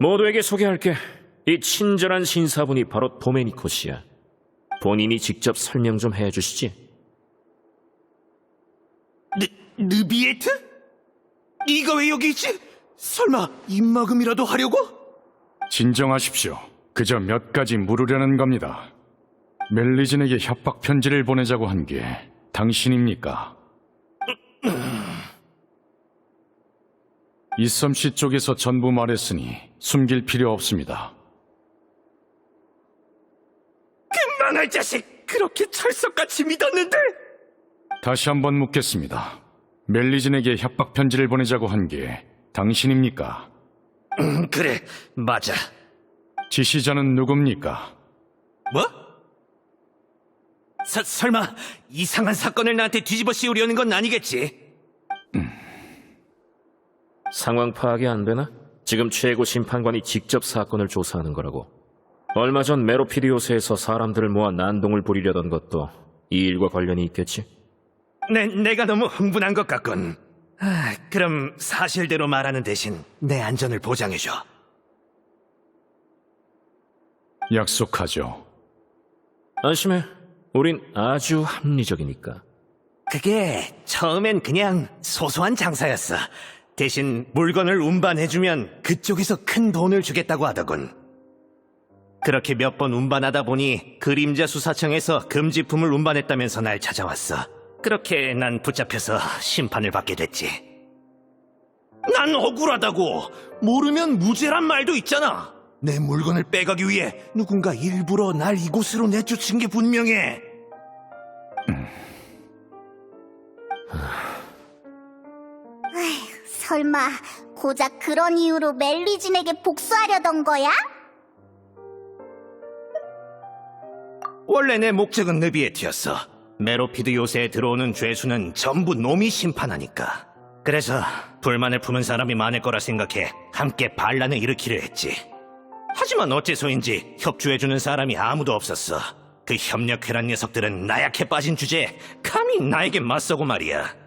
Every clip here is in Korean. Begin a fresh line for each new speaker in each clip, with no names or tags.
모두에게 소개할게. 이 친절한 신사분이 바로 도메니코시야. 본인이 직접 설명 좀 해주시지.
느, 느비에트? 네가 왜 여기 있지? 설마 입막음이라도 하려고?
진정하십시오. 그저 몇 가지 물으려는 겁니다. 멜리진에게 협박 편지를 보내자고 한 게 당신입니까? 이섬 씨 쪽에서 전부 말했으니 숨길 필요 없습니다.
망할 자식! 그렇게 철석같이 믿었는데!
다시 한번 묻겠습니다. 멜리진에게 협박 편지를 보내자고 한 게 당신입니까?
음, 그래, 맞아.
지시자는 누굽니까?
뭐? 서, 설마 이상한 사건을 나한테 뒤집어 씌우려는 건 아니겠지?
상황 파악이 안 되나? 지금 최고 심판관이 직접 사건을 조사하는 거라고. 얼마 전 메로피디오스에서 사람들을 모아 난동을 부리려던 것도 이 일과 관련이 있겠지?
내, 내가 너무 흥분한 것 같군. 아, 그럼 사실대로 말하는 대신 내 안전을 보장해줘.
약속하죠.
안심해. 우린 아주 합리적이니까.
그게 처음엔 그냥 소소한 장사였어. 대신 물건을 운반해주면 그쪽에서 큰 돈을 주겠다고 하더군. 그렇게 몇 번 운반하다 보니 그림자 수사청에서 금지품을 운반했다면서 날 찾아왔어. 그렇게 난 붙잡혀서 심판을 받게 됐지. 난 억울하다고! 모르면 무죄란 말도 있잖아! 내 물건을 빼가기 위해 누군가 일부러 날 이곳으로 내쫓은 게 분명해!
설마 고작 그런 이유로 멜리진에게 복수하려던 거야?
원래 내 목적은 느비에트였어. 메로피드 요새에 들어오는 죄수는 전부 놈이 심판하니까. 그래서 불만을 품은 사람이 많을 거라 생각해 함께 반란을 일으키려 했지. 하지만 어째서인지 협조해주는 사람이 아무도 없었어. 그 협력회란 녀석들은 나약해 빠진 주제에 감히 나에게 맞서고 말이야.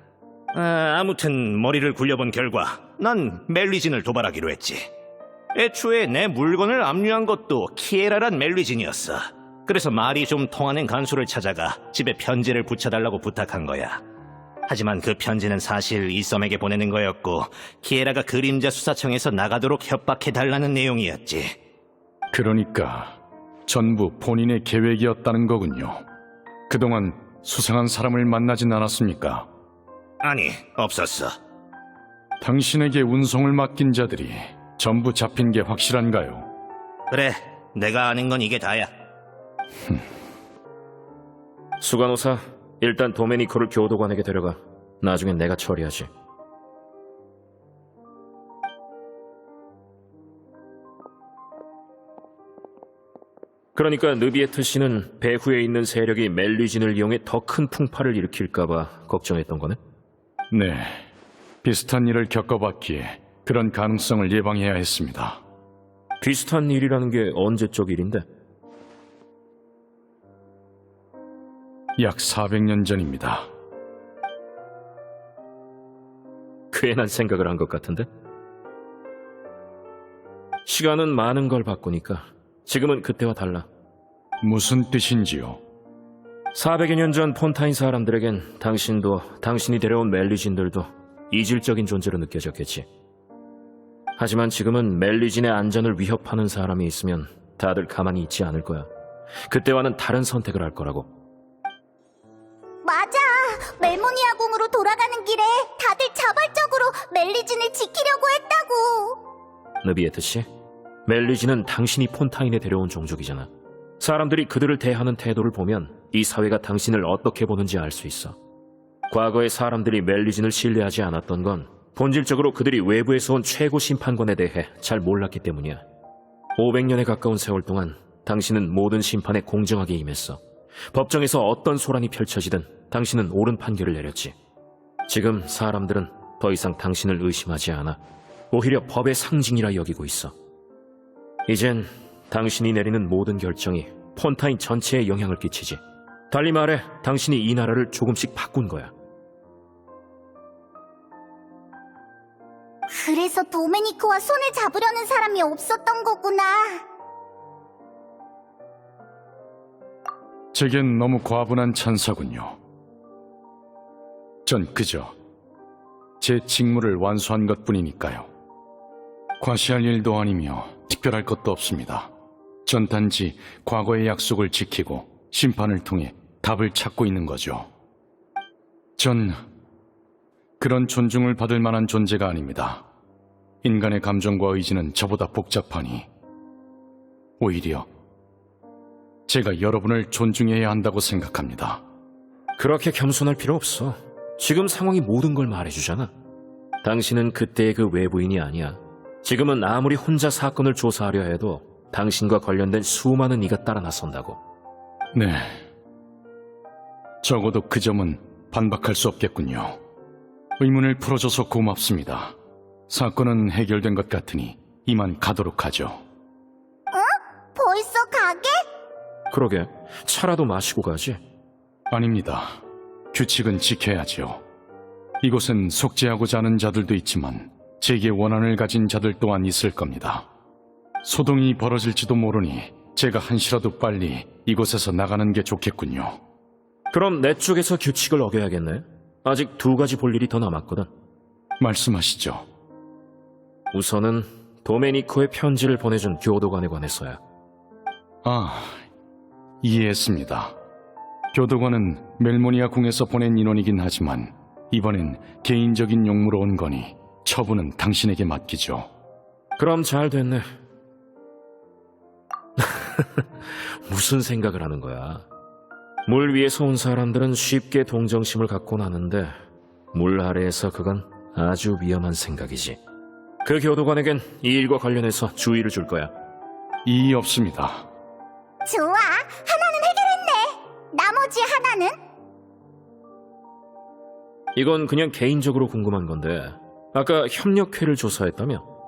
아, 아무튼 머리를 굴려본 결과 난 멜리진을 도발하기로 했지. 애초에 내 물건을 압류한 것도 키에라란 멜리진이었어. 그래서 말이 좀 통하는 간수를 찾아가 집에 편지를 붙여달라고 부탁한 거야. 하지만 그 편지는 사실 이썸에게 보내는 거였고 키에라가 그림자 수사청에서 나가도록 협박해달라는 내용이었지.
그러니까 전부 본인의 계획이었다는 거군요. 그동안 수상한 사람을 만나진 않았습니까?
아니, 없었어.
당신에게 운송을 맡긴 자들이 전부 잡힌 게 확실한가요?
그래, 내가 아는 건 이게 다야.
수간호사, 일단 도메니코를 교도관에게 데려가. 나중엔 내가 처리하지. 그러니까 느비에트 씨는 배후에 있는 세력이 멜리진을 이용해 더 큰 풍파를 일으킬까봐 걱정했던 거네?
네. 비슷한 일을 겪어봤기에 그런 가능성을 예방해야 했습니다.
비슷한 일이라는 게 언제적 일인데?
약 400년 전입니다.
괜한 생각을 한 것 같은데? 시간은 많은 걸 바꾸니까 지금은 그때와 달라.
무슨 뜻인지요?
400여 년 전 폰타인 사람들에겐 당신도 당신이 데려온 멜리진들도 이질적인 존재로 느껴졌겠지. 하지만 지금은 멜리진의 안전을 위협하는 사람이 있으면 다들 가만히 있지 않을 거야. 그때와는 다른 선택을 할 거라고.
맞아. 멜모니아 궁으로 돌아가는 길에 다들 자발적으로 멜리진을 지키려고 했다고.
느비에트 씨, 멜리진은 당신이 폰타인에 데려온 종족이잖아. 사람들이 그들을 대하는 태도를 보면 이 사회가 당신을 어떻게 보는지 알 수 있어. 과거에 사람들이 멜리진을 신뢰하지 않았던 건 본질적으로 그들이 외부에서 온 최고 심판관에 대해 잘 몰랐기 때문이야. 500년에 가까운 세월 동안 당신은 모든 심판에 공정하게 임했어. 법정에서 어떤 소란이 펼쳐지든 당신은 옳은 판결을 내렸지. 지금 사람들은 더 이상 당신을 의심하지 않아. 오히려 법의 상징이라 여기고 있어. 이젠 당신이 내리는 모든 결정이 폰타인 전체에 영향을 끼치지. 달리 말해, 당신이 이 나라를 조금씩 바꾼 거야.
그래서 도메니크와 손을 잡으려는 사람이 없었던 거구나.
제겐 너무 과분한 찬사군요. 전 그저 제 직무를 완수한 것 뿐이니까요. 과시할 일도 아니며 특별할 것도 없습니다. 전 단지 과거의 약속을 지키고 심판을 통해 답을 찾고 있는 거죠. 전 그런 존중을 받을 만한 존재가 아닙니다. 인간의 감정과 의지는 저보다 복잡하니 오히려 제가 여러분을 존중해야 한다고 생각합니다.
그렇게 겸손할 필요 없어. 지금 상황이 모든 걸 말해주잖아. 당신은 그때의 그 외부인이 아니야. 지금은 아무리 혼자 사건을 조사하려 해도 당신과 관련된 수많은 이가 따라 나선다고.
네. 적어도 그 점은 반박할 수 없겠군요. 의문을 풀어줘서 고맙습니다. 사건은 해결된 것 같으니 이만 가도록 하죠.
벌써 가게?
그러게, 차라도 마시고 가지.
아닙니다. 규칙은 지켜야지요. 이곳엔 속죄하고자 하는 자들도 있지만 제게 원한을 가진 자들 또한 있을 겁니다. 소동이 벌어질지도 모르니 제가 한시라도 빨리 이곳에서 나가는 게 좋겠군요.
그럼 내 쪽에서 규칙을 어겨야겠네. 아직 두 가지 볼 일이 더 남았거든.
말씀하시죠.
우선은 도메니코의 편지를 보내준 교도관에 관해서야.
아, 이해했습니다. 교도관은 멜모니아 궁에서 보낸 인원이긴 하지만 이번엔 개인적인 용무로 온 거니 처분은 당신에게 맡기죠.
그럼 잘 됐네. 무슨 생각을 하는 거야? 물 위에서 온 사람들은 쉽게 동정심을 갖고 나는데 물 아래에서 그건 아주 위험한 생각이지. 그 교도관에겐 이 일과 관련해서 주의를 줄 거야.
이의 없습니다.
좋아, 하나는 해결했네. 나머지 하나는?
이건 그냥 개인적으로 궁금한 건데 아까 협력회를 조사했다며?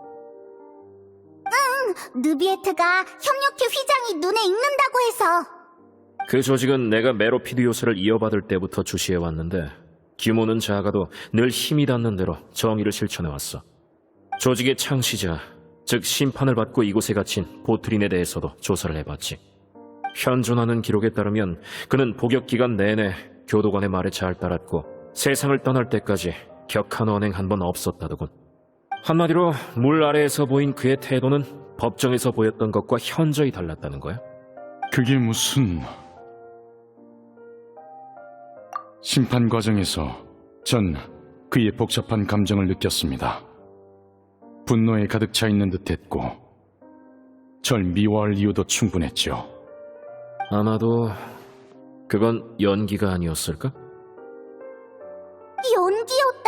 느비에트가 협력 회 휘장이 눈에 익는다고 해서.
그 조직은 내가 메로피드 요새를 이어받을 때부터 주시해왔는데 규모는 작아도 늘 힘이 닿는 대로 정의를 실천해왔어. 조직의 창시자, 즉 심판을 받고 이곳에 갇힌 보트린에 대해서도 조사를 해봤지. 현존하는 기록에 따르면 그는 복역 기간 내내 교도관의 말에 잘 따랐고 세상을 떠날 때까지 격한 언행 한 번 없었다더군. 한마디로 물 아래에서 보인 그의 태도는 법정에서 보였던 것과 현저히 달랐다는 거야.
그게 무슨... 심판 과정에서 전 그의 복잡한 감정을 느꼈습니다. 분노에 가득 차 있는 듯했고 절 미워할 이유도 충분했죠.
아마도 그건 연기가 아니었을까?
연기였다고?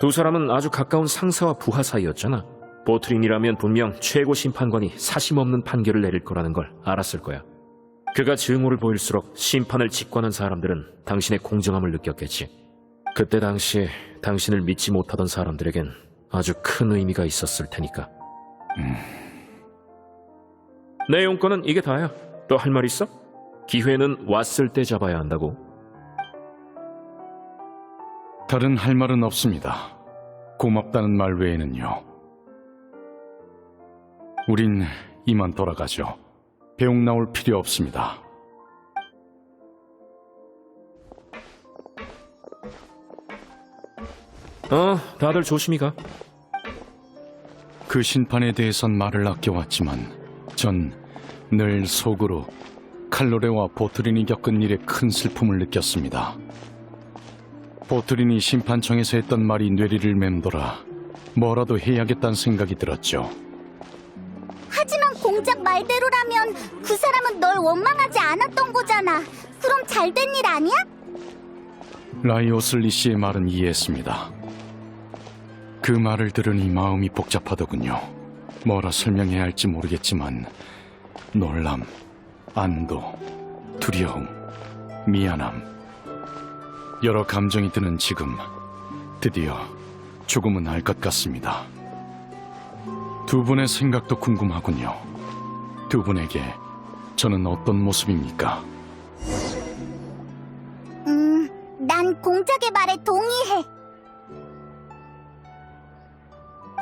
두 사람은 아주 가까운 상사와 부하 사이였잖아. 보트린이라면 분명 최고 심판관이 사심 없는 판결을 내릴 거라는 걸 알았을 거야. 그가 증오를 보일수록 심판을 직관한 사람들은 당신의 공정함을 느꼈겠지. 그때 당시 당신을 믿지 못하던 사람들에겐 아주 큰 의미가 있었을 테니까. 내 용건은 이게 다야. 또 할 말 있어? 기회는 왔을 때 잡아야 한다고.
다른 할 말은 없습니다. 고맙다는 말 외에는요. 우린 이만 돌아가죠. 배웅 나올 필요 없습니다.
어, 다들 조심히 가.
그 심판에 대해선 말을 아껴왔지만 전 늘 속으로 칼로레와 보트린이 겪은 일에 큰 슬픔을 느꼈습니다. 보트린이 심판청에서 했던 말이 뇌리를 맴돌아 뭐라도 해야겠다는 생각이 들었죠.
하지만 공작 말대로라면 그 사람은 널 원망하지 않았던 거잖아. 그럼 잘 된 일 아니야?
라이오슬리 씨의 말은 이해했습니다. 그 말을 들으니 마음이 복잡하더군요. 뭐라 설명해야 할지 모르겠지만 놀람, 안도, 두려움, 미안함 여러 감정이 드는 지금 드디어 조금은 알 것 같습니다. 두 분의 생각도 궁금하군요. 두 분에게 저는 어떤 모습입니까?
음, 난 공작의 말에 동의해.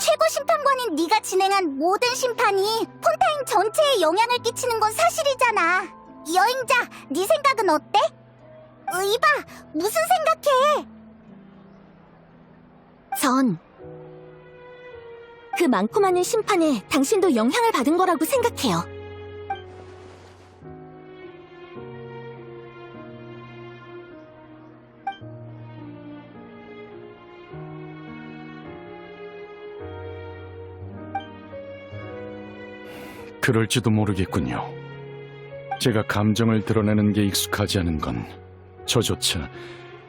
최고 심판관인 네가 진행한 모든 심판이 폰타인 전체에 영향을 끼치는 건 사실이잖아. 여행자, 네 생각은 어때? 의바, 무슨 생각해? 전, 그 많고 많은 심판에 당신도 영향을 받은 거라고 생각해요.
그럴지도 모르겠군요. 제가 감정을 드러내는 게 익숙하지 않은 건 저조차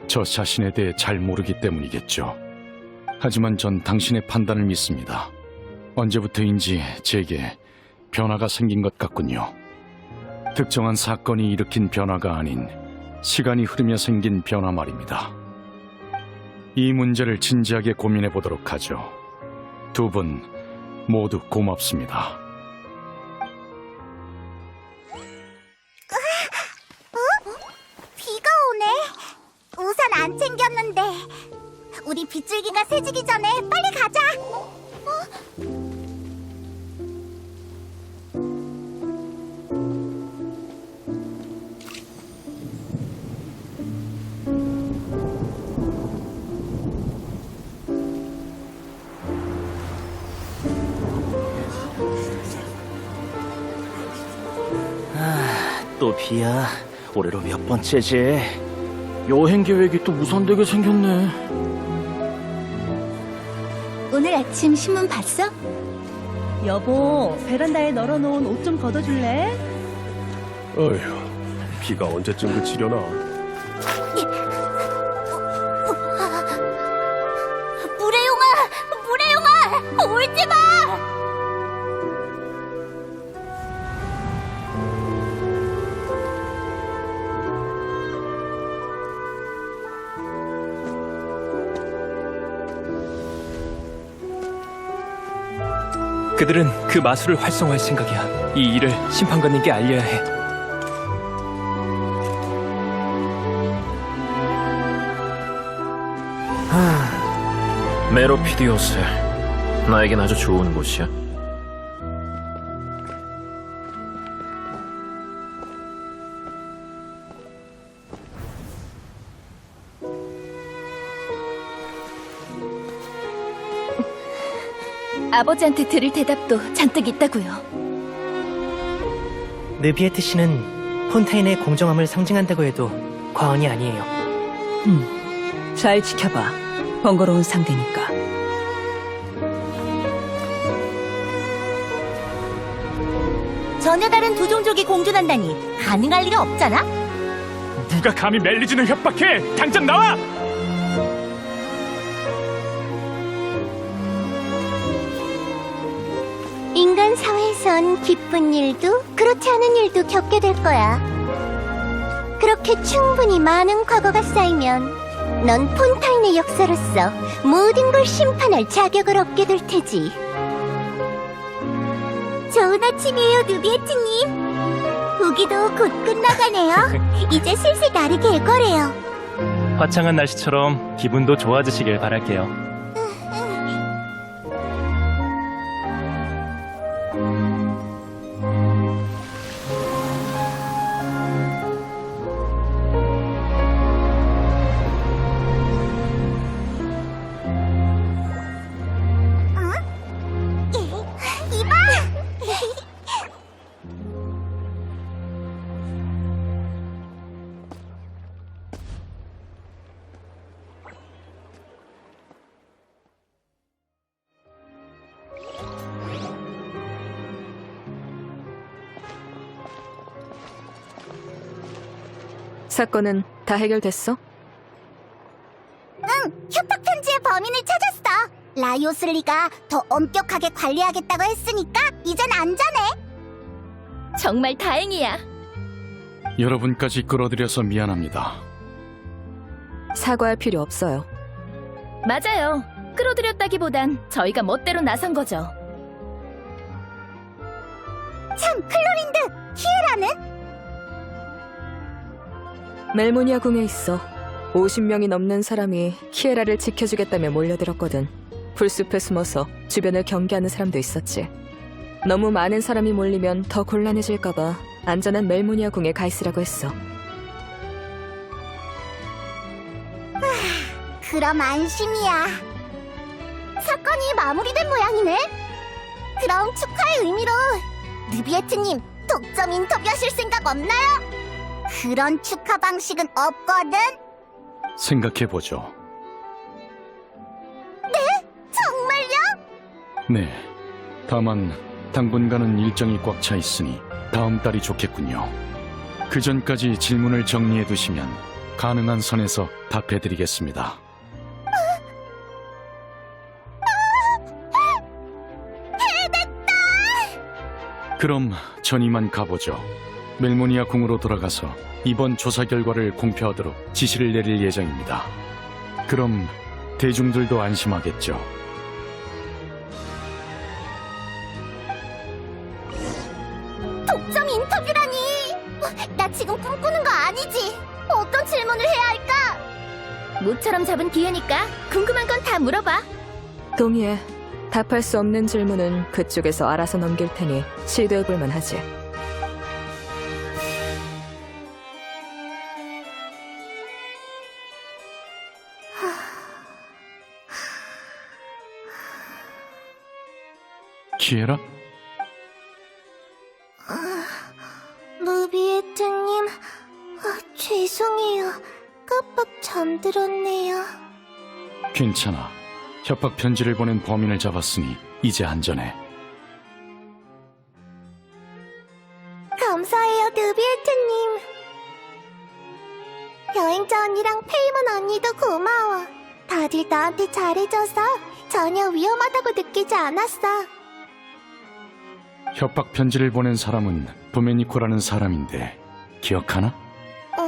저 자신에 대해 잘 모르기 때문이겠죠. 하지만 전 당신의 판단을 믿습니다. 언제부터인지 제게 변화가 생긴 것 같군요. 특정한 사건이 일으킨 변화가 아닌 시간이 흐르며 생긴 변화 말입니다. 이 문제를 진지하게 고민해 보도록 하죠. 두 분 모두 고맙습니다.
또 비야. 올해로 몇 번째지? 여행 계획이 또 무산되게 생겼네.
오늘 아침 신문 봤어?
여보, 베란다에 널어놓은 옷 좀 걷어줄래?
어휴, 비가 언제쯤 그치려나?
그들은 그 마술을 활성화할 생각이야. 이 일을 심판관님께 알려야 해.
메로피디오스, 나에겐 아주 좋은 곳이야.
아버지한테 들을 대답도 잔뜩 있다고요.
느비에트 씨는 폰타인의 공정함을 상징한다고 해도 과언이 아니에요.
잘 지켜봐. 번거로운 상대니까.
전혀 다른 두 종족이 공존한다니 가능할 리가 없잖아.
누가 감히 멜리진을 협박해? 당장 나와!
사회에선 기쁜 일도 그렇지 않은 일도 겪게 될 거야. 그렇게 충분히 많은 과거가 쌓이면 넌 폰타인의 역사로서 모든 걸 심판할 자격을 얻게 될 테지. 좋은 아침이에요, 누비에트님. 우기도 곧 끝나가네요. 이제 슬슬 나르게 일 거래요.
화창한 날씨처럼 기분도 좋아지시길 바랄게요.
사건은 다 해결됐어?
응, 협박 편지의 범인을 찾았어. 라이오슬리가 더 엄격하게 관리하겠다고 했으니까 이젠 안전해. 정말 다행이야.
여러분까지 끌어들여서 미안합니다.
사과할 필요 없어요.
맞아요. 끌어들였다기보단 저희가 멋대로 나선 거죠.
멜모니아 궁에 있어. 50명이 넘는 사람이 키에라를 지켜주겠다며 몰려들었거든. 풀숲에 숨어서 주변을 경계하는 사람도 있었지. 너무 많은 사람이 몰리면 더 곤란해질까봐 안전한 멜모니아 궁에 가 있으라고 했어.
그럼 안심이야. 사건이 마무리된 모양이네. 그럼 축하의 의미로 느비에트님 독점 인터뷰하실 생각 없나요? 그런 축하 방식은 없거든.
생각해보죠.
정말요?
네. 다만 당분간은 일정이 꽉 차 있으니 다음 달이 좋겠군요. 그 전까지 질문을 정리해 두시면 가능한 선에서 답해 드리겠습니다. 그럼 전 이만 가보죠. 멜모니아 궁으로 돌아가서 이번 조사 결과를 공표하도록 지시를 내릴 예정입니다. 그럼 대중들도 안심하겠죠.
독점 인터뷰라니. 나 지금 꿈꾸는 거 아니지? 어떤 질문을 해야 할까?
모처럼 잡은 기회니까 궁금한 건 다 물어봐.
동의해. 답할 수 없는 질문은 그쪽에서 알아서 넘길 테니 시도해볼 만하지.
키에라?
루비에트님, 아, 죄송해요. 깜빡 잠들었네요.
괜찮아. 협박 편지를 보낸 범인을 잡았으니 이제 안전해.
감사해요, 루비에트님. 여행자 언니랑 페이먼 언니도 고마워. 다들 나한테 잘해줘서 전혀 위험하다고 느끼지 않았어.
협박 편지를 보낸 사람은 도메니코라는 사람인데 기억하나?
어...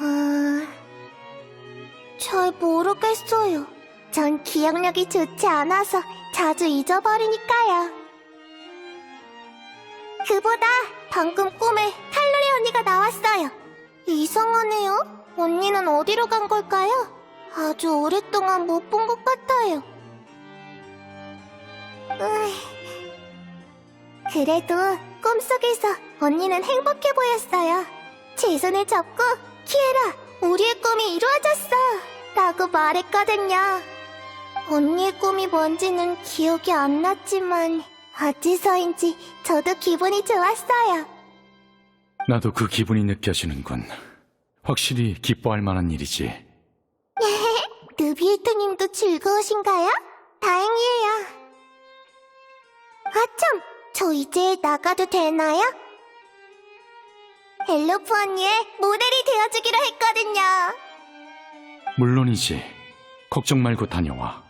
어... 잘 모르겠어요. 전 기억력이 좋지 않아서 자주 잊어버리니까요. 그보다 방금 꿈에 칼로리 언니가 나왔어요. 이상하네요. 언니는 어디로 간 걸까요? 아주 오랫동안 못 본 것 같아요. 으이... 그래도 꿈속에서 언니는 행복해 보였어요. 제 손을 잡고 키에라, 우리의 꿈이 이루어졌어! 라고 말했거든요. 언니의 꿈이 뭔지는 기억이 안 났지만 어째서인지 저도 기분이 좋았어요.
나도 그 기분이 느껴지는군. 확실히 기뻐할 만한 일이지.
느비에트님도 즐거우신가요? 다행이에요. 아참, 저 이제 나가도 되나요? 엘로프 언니의 모델이 되어주기로 했거든요.
물론이지. 걱정 말고 다녀와.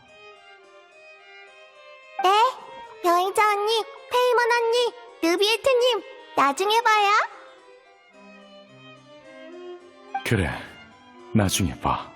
네, 여행자 언니, 페이먼 언니, 느비에트님, 나중에 봐요.
그래. 나중에 봐.